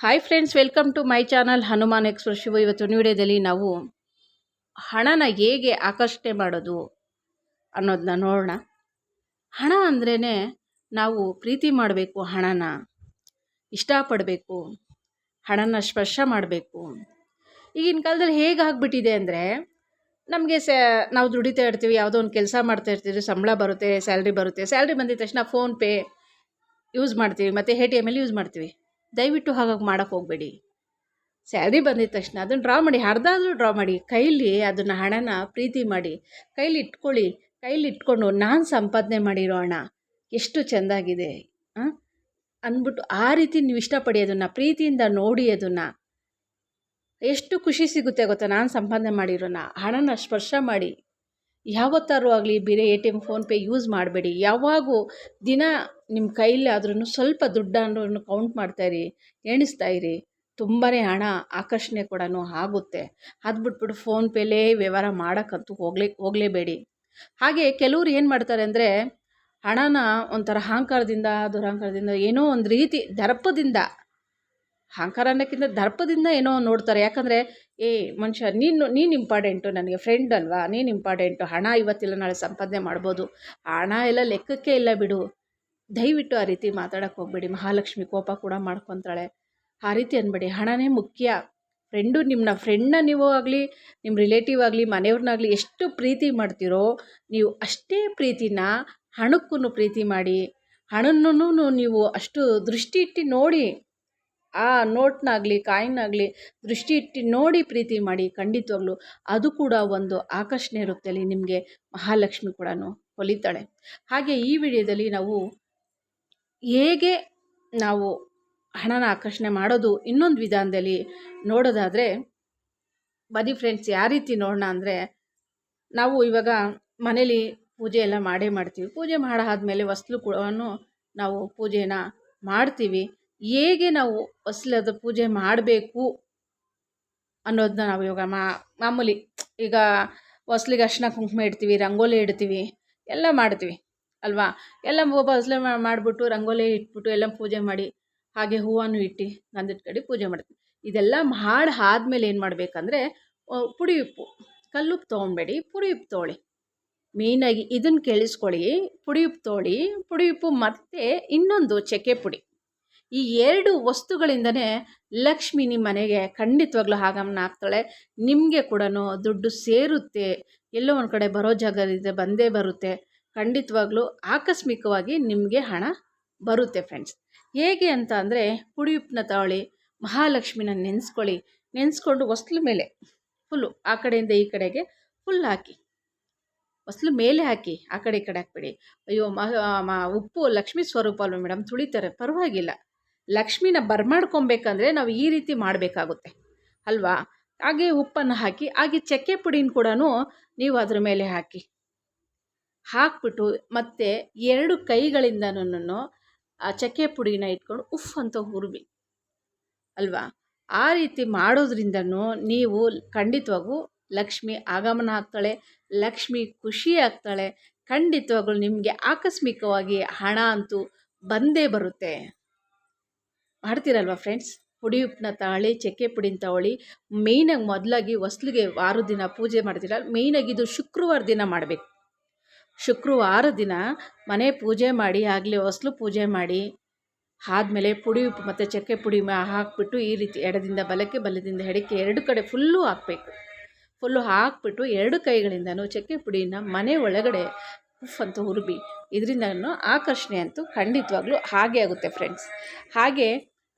Hi friends welcome to my channel Hanuman express Shiva ಇವತ್ತು ವಿಡಿಯೋದಲ್ಲಿ ನಾವು ಹಣನ ಹೇಗೆ ಆಕರ್ಷಣೆ ಮಾಡೋದು ಅನ್ನೋದನ್ನ ನೋಡೋಣ. ಹಣ ಅಂದ್ರೇ ನಾವು ಪ್ರೀತಿ ಮಾಡಬೇಕು, ಹಣನ ಇಷ್ಟಪಡಬೇಕು, ಹಣನ ಸ್ಪರ್ಶ ಮಾಡಬೇಕು. ಈಗಿನ ಕಾಲದಲ್ಲಿ ಹೇಗೆ ಆಗಿಬಿಟ್ಟಿದೆ ಅಂದರೆ ನಮಗೆ ಸ, ನಾವು ದುಡಿತಾ ಇರ್ತೀವಿ, ಯಾವುದೋ ಒಂದು ಕೆಲಸ ಮಾಡ್ತಾ ಇರ್ತೀವಿ, ಸಂಬಳ ಬರುತ್ತೆ ಸ್ಯಾಲ್ರಿ ಬರುತ್ತೆ ಸ್ಯಾಲ್ರಿ ಬಂದಿದ ತಕ್ಷಣ ಫೋನ್ಪೇ ಯೂಸ್ ಮಾಡ್ತೀವಿ, ಮತ್ತು ಎ ಟಿ ಯೂಸ್ ಮಾಡ್ತೀವಿ. ದಯವಿಟ್ಟು ಹಾಗಾಗಿ ಮಾಡೋಕ್ಕೆ ಹೋಗಬೇಡಿ. ಸ್ಯಾಲ್ರಿ ಬಂದಿದ ತಕ್ಷಣ ಅದನ್ನು ಡ್ರಾ ಮಾಡಿ, ಅರ್ಧಾದ್ರೂ ಡ್ರಾ ಮಾಡಿ, ಕೈಲಿ ಅದನ್ನು ಹಣನ ಪ್ರೀತಿ ಮಾಡಿ, ಕೈಲಿ ಇಟ್ಕೊಳ್ಳಿ, ಕೈಲಿ ಇಟ್ಕೊಂಡು ನಾನು ಸಂಪಾದನೆ ಮಾಡಿರೋ ಹಣ ಎಷ್ಟು ಚೆಂದಾಗಿದೆ ಅಂದ್ಬಿಟ್ಟು ಆ ರೀತಿ ನೀವು ಇಷ್ಟಪಡಿ ಅದನ್ನು, ಪ್ರೀತಿಯಿಂದ ನೋಡಿ ಅದನ್ನು, ಎಷ್ಟು ಖುಷಿ ಸಿಗುತ್ತೆ ಗೊತ್ತಾ ನಾನು ಸಂಪಾದನೆ ಮಾಡಿರೋಣ ಹಣನ ಸ್ಪರ್ಶ ಮಾಡಿ. ಯಾವತ್ತಾರು ಆಗಲಿ, ಬೇರೆ A T M PhonePe use ಮಾಡಬೇಡಿ. ಯಾವಾಗೂ ದಿನ ನಿಮ್ಮ ಕೈಲಿ ಆದ್ರೂ ಸ್ವಲ್ಪ ದುಡ್ಡನ್ನು ಕೌಂಟ್ ಮಾಡ್ತಾಯಿರಿ ಎಣಿಸ್ತಾ ಇರಿ. ತುಂಬಾ ಹಣ ಆಕರ್ಷಣೆ ಕೂಡ ಆಗುತ್ತೆ. ಅದು ಬಿಟ್ಬಿಟ್ಟು ಫೋನ್ಪೇಲೇ ವ್ಯವಹಾರ ಮಾಡೋಕ್ಕಂತೂ ಹೋಗ್ಲೇ, ಹೋಗಲೇಬೇಡಿ. ಹಾಗೆ ಕೆಲವ್ರು ಏನು ಮಾಡ್ತಾರೆ ಅಂದರೆ, ಹಣನ ಒಂಥರ ಅಹಂಕಾರದಿಂದ, ದುರಹಂಕಾರದಿಂದ ಏನೋ ಒಂದು ರೀತಿ ದರ್ಪದಿಂದ, ಅಹಂಕಾರ ಅನ್ನೋಕ್ಕಿಂತ ದರ್ಪದಿಂದ ಏನೋ ನೋಡ್ತಾರೆ. ಯಾಕಂದರೆ, ಏ ಮನುಷ್ಯ, ನೀನು ನೀನು ಇಂಪಾರ್ಟೆಂಟು ನನಗೆ ಫ್ರೆಂಡ್ ಅಲ್ವಾ? ನೀನು ಇಂಪಾರ್ಟೆಂಟು ಹಣ ಇವತ್ತಿಲ್ಲ, ನಾಳೆ ಸಂಪಾದನೆ ಮಾಡ್ಬೋದು. ಹಣ ಎಲ್ಲ ಲೆಕ್ಕಕ್ಕೆ ಇಲ್ಲ ಬಿಡು. ದಯವಿಟ್ಟು ಆ ರೀತಿ ಮಾತಾಡೋಕೆ ಹೋಗಬೇಡಿ. ಮಹಾಲಕ್ಷ್ಮಿ ಕೋಪ ಕೂಡ ಮಾಡ್ಕೊತಾಳೆ. ಆ ರೀತಿ ಅನ್ಬೇಡಿ. ಹಣನೇ ಮುಖ್ಯ. ಫ್ರೆಂಡು ನಿಮ್ಮನ್ನ ಫ್ರೆಂಡ್ನ ನೀವು ಆಗಲಿ ನಿಮ್ಮ ರಿಲೇಟಿವ್ ಆಗಲಿ, ಮನೆಯವ್ರನ್ನಾಗಲಿ ಎಷ್ಟು ಪ್ರೀತಿ ಮಾಡ್ತೀರೋ, ನೀವು ಅಷ್ಟೇ ಪ್ರೀತಿನ ಹಣಕ್ಕೂ ಪ್ರೀತಿ ಮಾಡಿ ಹಣನೂ ನೀವು ಅಷ್ಟು ದೃಷ್ಟಿ ಇಟ್ಟು ನೋಡಿ, ಆ ನೋಟ್ನಾಗಲಿ ಕಾಯಿನಾಗಲಿ ದೃಷ್ಟಿ ಇಟ್ಟು ನೋಡಿ ಪ್ರೀತಿ ಮಾಡಿ, ಖಂಡಿತವಾಗ್ಲೂ ಅದು ಕೂಡ ಒಂದು ಆಕರ್ಷಣೆ ಅಲ್ಲಿ ನಿಮಗೆ ಮಹಾಲಕ್ಷ್ಮಿ ಕೂಡ ಹೊಲಿತಾಳೆ. ಹಾಗೆ ಈ ವಿಡಿಯೋದಲ್ಲಿ ನಾವು ಹೇಗೆ ನಾವು ಹಣನ ಆಕರ್ಷಣೆ ಮಾಡೋದು ಇನ್ನೊಂದು ವಿಧಾನದಲ್ಲಿ ನೋಡೋದಾದರೆ, ಬನ್ನಿ ಫ್ರೆಂಡ್ಸ್ ಯಾವ ರೀತಿ ನೋಡೋಣ ಅಂದರೆ, ನಾವು ಇವಾಗ ಮನೇಲಿ ಪೂಜೆ ಎಲ್ಲ ಮಾಡೇ ಮಾಡ್ತೀವಿ. ಪೂಜೆ ಮಾಡಾದ್ಮೇಲೆ ಹೊಸ್ಲು ಕೂಡ ನಾವು ಪೂಜೆನ ಮಾಡ್ತೀವಿ. ಹೇಗೆ ನಾವು ಹೊಸ್ಲದ ಪೂಜೆ ಮಾಡಬೇಕು ಅನ್ನೋದನ್ನ ನಾವು ಇವಾಗ ಮಾಮೂಲಿ ಈಗ ಹೊಸ್ಲಿಗೆ ಅರ್ಶಿನ ಕುಂಕುಮ ಇಡ್ತೀವಿ, ರಂಗೋಲಿ ಇಡ್ತೀವಿ, ಎಲ್ಲ ಮಾಡ್ತೀವಿ. ಅಲ್ವಾ? ಎಲ್ಲ ಹೊಸ್ಲೆ ಮಾಡಿಬಿಟ್ಟು ರಂಗೋಲಿ ಇಟ್ಬಿಟ್ಟು ಎಲ್ಲ ಪೂಜೆ ಮಾಡಿ, ಹಾಗೆ ಹೂವನ್ನು ಇಟ್ಟು ಗಂಧದ ಕಡೆ ಪೂಜೆ ಮಾಡ್ತೀನಿ ಇದೆಲ್ಲ ಮಾಡಿ ಆದಮೇಲೆ ಏನು ಮಾಡಬೇಕಂದ್ರೆ ಪುಡಿ ಉಪ್ಪು ಕಲ್ಲುಪ್ಪು ತೊಗೊಬೇಡಿ ಪುಡಿ ಉಪ್ಪು ತೊಗೊಳ್ಳಿ ಮೇಯ್ನಾಗಿ ಇದನ್ನು ಕೇಳಿಸ್ಕೊಳ್ಳಿ ಪುಡಿ ಉಪ್ಪು ತೊಗೊಳ್ಳಿ ಪುಡಿ ಉಪ್ಪು ಮತ್ತು ಇನ್ನೊಂದು ಚಕ್ಕೆ ಪುಡಿ. ಈ ಎರಡು ವಸ್ತುಗಳಿಂದನೇ ಲಕ್ಷ್ಮಿ ನಿಮ್ಮ ಮನೆಗೆ ಖಂಡಿತವಾಗ್ಲೂ ಆಗಮನ ಹಾಕ್ತಾಳೆ ನಿಮಗೆ ಕೂಡ ದುಡ್ಡು ಸೇರುತ್ತೆ, ಎಲ್ಲೋ ಒಂದು ಕಡೆ ಬರೋ ಜಾಗದಿಂದ ಬಂದೇ ಬರುತ್ತೆ. ಖಂಡಿತವಾಗ್ಲೂ ಆಕಸ್ಮಿಕವಾಗಿ ನಿಮಗೆ ಹಣ ಬರುತ್ತೆ ಫ್ರೆಂಡ್ಸ್ ಹೇಗೆ ಅಂತ ಅಂದರೆ ಪುಡಿ ಉಪ್ಪನ್ನ ತಗೊಳ್ಳಿ ಮಹಾಲಕ್ಷ್ಮಿನ ನೆನೆಸ್ಕೊಳ್ಳಿ, ನೆನೆಸ್ಕೊಂಡು ಹೊಸ್ಲು ಮೇಲೆ ಫುಲ್ಲು ಆ ಕಡೆಯಿಂದ ಈ ಕಡೆಗೆ ಫುಲ್ ಹಾಕಿ. ಹೊಸ್ಲು ಮೇಲೆ ಹಾಕಿ, ಆ ಕಡೆ ಈ ಕಡೆ ಹಾಕ್ಬೇಡಿ. ಅಯ್ಯೋ, ಮ ಉಪ್ಪು ಲಕ್ಷ್ಮೀ ಸ್ವರೂಪ ಅಲ್ವ ಮೇಡಮ್ ತುಳಿತಾರೆ, ಪರವಾಗಿಲ್ಲ. ಲಕ್ಷ್ಮಿನ ಬರ್ಮಾಡ್ಕೊಬೇಕಂದ್ರೆ ನಾವು ಈ ರೀತಿ ಮಾಡಬೇಕಾಗುತ್ತೆ. ಅಲ್ವಾ? ಹಾಗೆ ಉಪ್ಪನ್ನು ಹಾಕಿ, ಹಾಗೆ ಚಕ್ಕೆ ಪುಡಿನ ಕೂಡ ನೀವು ಅದ್ರ ಮೇಲೆ ಹಾಕಿ. ಹಾಕ್ಬಿಟ್ಟು ಮತ್ತೆ ಎರಡು ಕೈಗಳಿಂದನೂ ಆ ಚಕ್ಕೆ ಪುಡಿನ ಇಟ್ಕೊಂಡು ಉಫ್ ಅಂತ ಹುರುಬಿ. ಅಲ್ವಾ? ಆ ರೀತಿ ಮಾಡೋದ್ರಿಂದನೂ ನೀವು ಖಂಡಿತವಾಗೂ ಲಕ್ಷ್ಮಿ ಆಗಮನ ಆಗ್ತಾಳೆ, ಲಕ್ಷ್ಮಿ ಖುಷಿ ಆಗ್ತಾಳೆ ಖಂಡಿತವಾಗೂ ನಿಮಗೆ ಆಕಸ್ಮಿಕವಾಗಿ ಹಣ ಅಂತೂ ಬಂದೇ ಬರುತ್ತೆ. ಮಾಡ್ತೀರಲ್ವ ಫ್ರೆಂಡ್ಸ್? ಪುಡಿ ಉಪ್ಪನ್ನ ತಾಳಿ, ಚಕ್ಕೆ ಪುಡಿನ ತಗೊಳ್ಳಿ ಮೇಯ್ನಾಗಿ ಮೊದಲಾಗಿ ಹೊಸ್ಲಿಗೆ ವಾರದ ದಿನ ಪೂಜೆ ಮಾಡ್ತೀರ ಮೇಯ್ನಾಗಿ ಇದು ಶುಕ್ರವಾರ ದಿನ ಮಾಡಬೇಕು. ಶುಕ್ರವಾರ ದಿನ ಮನೆ ಪೂಜೆ ಮಾಡಿ, ಆಗಲಿ ಹೊಸ್ಲು ಪೂಜೆ ಮಾಡಿ, ಆದಮೇಲೆ ಪುಡಿ ಉಪ್ಪು ಮತ್ತು ಚಕ್ಕೆ ಪುಡಿ ಹಾಕಿಬಿಟ್ಟು ಈ ರೀತಿ ಎಡದಿಂದ ಬಲಕ್ಕೆ ಬಲದಿಂದ ಎಡಕ್ಕೆ ಎರಡು ಕಡೆ ಫುಲ್ಲು ಹಾಕಬೇಕು. ಫುಲ್ಲು ಹಾಕ್ಬಿಟ್ಟು ಎರಡು ಕೈಗಳಿಂದನೂ ಚಕ್ಕೆ ಪುಡಿನ ಮನೆ ಒಳಗಡೆ ಉಫ್ ಅಂತ ಹುರುಬಿ, ಇದರಿಂದನೂ ಆಕರ್ಷಣೆ ಅಂತೂ ಖಂಡಿತವಾಗ್ಲೂ ಹಾಗೆ ಆಗುತ್ತೆ ಫ್ರೆಂಡ್ಸ್ ಹಾಗೆ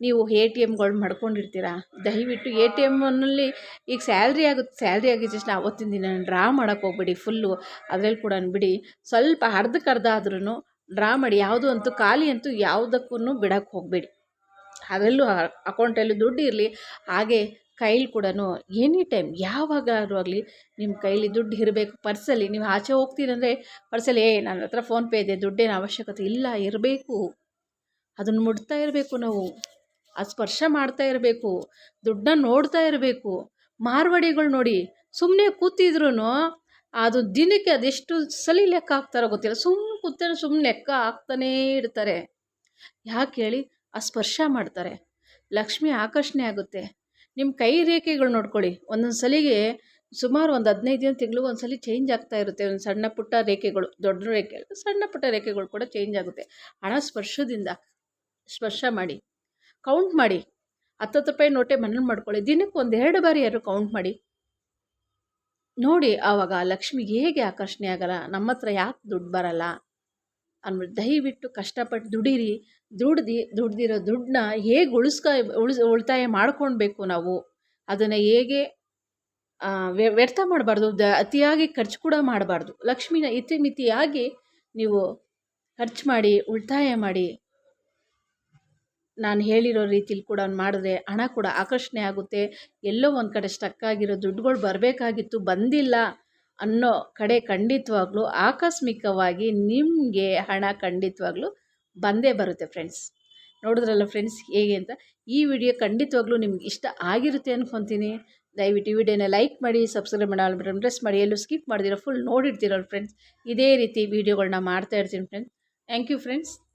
ನೀವು ಎ ಟಿ ಎಮ್ಗಳು ಮಾಡ್ಕೊಂಡಿರ್ತೀರಾ? ದಯವಿಟ್ಟು ಎ ಟಿ ಎಮ್ನಲ್ಲಿ ಈಗ ಸ್ಯಾಲ್ರಿ ಆಗುತ್ತೆ ಸ್ಯಾಲ್ರಿ ಆಗಿದ್ದ ತಕ್ಷಣ ಅವತ್ತಿನ ದಿನ ಡ್ರಾ ಮಾಡೋಕೆ ಹೋಗ್ಬೇಡಿ ಫುಲ್ಲು. ಅದ್ರಲ್ಲಿ ಕೂಡ ಬಿಡಿ ಸ್ವಲ್ಪ ಅರ್ಧಕ್ಕೆ ಅರ್ಧ ಆದ್ರೂ ಡ್ರಾ ಮಾಡಿ ಯಾವುದು ಅಂತೂ ಖಾಲಿ ಅಂತೂ ಯಾವುದಕ್ಕೂ ಬಿಡೋಕ್ಕೆ ಹೋಗಬೇಡಿ. ಅದರಲ್ಲೂ ಅಕೌಂಟಲ್ಲೂ ದುಡ್ಡು ಇರಲಿ, ಹಾಗೆ ಕೈಲಿ ಕೂಡ ಎನಿ ಟೈಮ್ ಯಾವಾಗಾದ್ರೂ ಆಗಲಿ ನಿಮ್ಮ ಕೈಲಿ ದುಡ್ಡು ಇರಬೇಕು ಪರ್ಸಲ್ಲಿ. ನೀವು ಆಚೆ ಹೋಗ್ತೀರಂದರೆ ಪರ್ಸಲ್ಲಿ ಏ ನನ್ನ ಹತ್ರ ಫೋನ್ಪೇ ಇದೆ, ದುಡ್ಡೇನು ಅವಶ್ಯಕತೆ ಇಲ್ಲ, ಇರಬೇಕು. ಅದನ್ನು ಮುಡ್ತಾ ಇರಬೇಕು ನಾವು. ಅದು ಸ್ಪರ್ಶ ಮಾಡ್ತಾ ಇರಬೇಕು, ದುಡ್ಡನ್ನ ನೋಡ್ತಾ ಇರಬೇಕು. ಮಾರ್ವಾಡಿಗಳು ನೋಡಿ ಸುಮ್ಮನೆ ಕೂತಿದ್ರು ಅದು ದಿನಕ್ಕೆ ಅದೆಷ್ಟು ಸಲ ಲೆಕ್ಕ ಹಾಕ್ತಾರೋ ಗೊತ್ತಿಲ್ಲ. ಸುಮ್ಮನೆ ಕೂತಾರೆ ಸುಮ್ಮನೆ ಲೆಕ್ಕ ಹಾಕ್ತಾನೇ ಇರ್ತಾರೆ. ಯಾಕೆ ಹೇಳಿ? ಆ ಸ್ಪರ್ಶ ಮಾಡ್ತಾರೆ. ಲಕ್ಷ್ಮಿ ಆಕರ್ಷಣೆ ಆಗುತ್ತೆ. ನಿಮ್ಮ ಕೈ ರೇಖೆಗಳು ನೋಡ್ಕೊಳ್ಳಿ. ಒಂದೊಂದು ಸಲಿಗೆ ಸುಮಾರು ಒಂದು ಹದಿನೈದು ದಿನ ತಿಂಗಳು ಒಂದು ಸಲ ಚೇಂಜ್ ಆಗ್ತಾ ಇರುತ್ತೆ. ಒಂದು ಸಣ್ಣ ಪುಟ್ಟ ರೇಖೆಗಳು, ದೊಡ್ಡ ರೇಖೆ, ಸಣ್ಣ ಪುಟ್ಟ ರೇಖೆಗಳು ಕೂಡ ಚೇಂಜ್ ಆಗುತ್ತೆ. ಹಣ ಸ್ಪರ್ಶದಿಂದ ಸ್ಪರ್ಶ ಮಾಡಿ. ಕೌಂಟ್ ಮಾಡಿ. ಹತ್ತತ್ತು ರೂಪಾಯಿ ನೋಟೆ ಮನೇಲಿ ಮಾಡ್ಕೊಳ್ಳಿ. ದಿನಕ್ಕೆ ಒಂದು ಎರಡು ಬಾರಿ ಯಾರು ಕೌಂಟ್ ಮಾಡಿ. ನೋಡಿ ಆವಾಗ ಲಕ್ಷ್ಮಿಗೆ ಹೇಗೆ ಆಕರ್ಷಣೆ ಆಗಲ್ಲ. ನಮ್ಮ ಹತ್ರ ಯಾಕೆ ದುಡ್ಡು ಬರಲ್ಲ? ಅಂದ್ಬಿಟ್ಟು ದಯವಿಟ್ಟು ಕಷ್ಟಪಟ್ಟು ದುಡೀರಿ. ದುಡ್ದು, ದುಡ್ದಿರೋ ದುಡ್ಡನ್ನ ಹೇಗೆ ಉಳಿಸ್ಕ, ಉಳಿಸ್, ಉಳಿತಾಯ ಮಾಡ್ಕೊಳ್ಬೇಕು ನಾವು? ಅದನ್ನು ಹೇಗೆ ವ್ಯರ್ಥ ಮಾಡಬಾರ್ದು. ದ, ಅತಿಯಾಗಿ ಖರ್ಚು ಕೂಡ ಮಾಡಬಾರ್ದು. ಲಕ್ಷ್ಮಿನ ಇತಿಮಿತಿಯಾಗಿ ನೀವು ಖರ್ಚು ಮಾಡಿ, ಉಳಿತಾಯ ಮಾಡಿ. ನಾನು ಹೇಳಿರೋ ರೀತಿಲಿ ಕೂಡ ಮಾಡಿದ್ರೆ ಹಣ ಕೂಡ ಆಕರ್ಷಣೆ ಆಗುತ್ತೆ. ಎಲ್ಲೋ ಒಂದು ಕಡೆ ಸ್ಟಕ್ ಆಗಿರೋ ದುಡ್ಡುಗಳು ಬರಬೇಕಾಗಿತ್ತು, ಬಂದಿಲ್ಲ ಅನ್ನೋ ಕಡೆ ಖಂಡಿತವಾಗ್ಲೂ ಆಕಸ್ಮಿಕವಾಗಿ ನಿಮಗೆ ಹಣ ಖಂಡಿತವಾಗ್ಲೂ ಬಂದೇ ಬರುತ್ತೆ ಫ್ರೆಂಡ್ಸ್ ನೋಡಿದ್ರಲ್ಲ ಫ್ರೆಂಡ್ಸ್ ಹೇಗೆ ಅಂತ? ಈ ವಿಡಿಯೋ ಖಂಡಿತವಾಗ್ಲೂ ನಿಮ್ಗೆ ಇಷ್ಟ ಆಗಿರುತ್ತೆ ಅನ್ಕೊತೀನಿ. ದಯವಿಟ್ಟು ಈ ವಿಡಿಯೋನ ಲೈಕ್ ಮಾಡಿ ಸಬ್ಸ್ಕ್ರೈಬ್ ಮಾಡಿ ಪ್ರೆಸ್ ಮಾಡಿ, ಎಲ್ಲೂ ಸ್ಕಿಪ್ ಮಾಡಿದಿರೋ ಫುಲ್ ನೋಡಿರ್ತೀರಲ್ಲ ಫ್ರೆಂಡ್ಸ್ ಇದೇ ರೀತಿ ವೀಡಿಯೋಗಳನ್ನ ಮಾಡ್ತಾ ಇರ್ತೀನಿ ಫ್ರೆಂಡ್ಸ್ ಥ್ಯಾಂಕ್ ಯು ಫ್ರೆಂಡ್ಸ್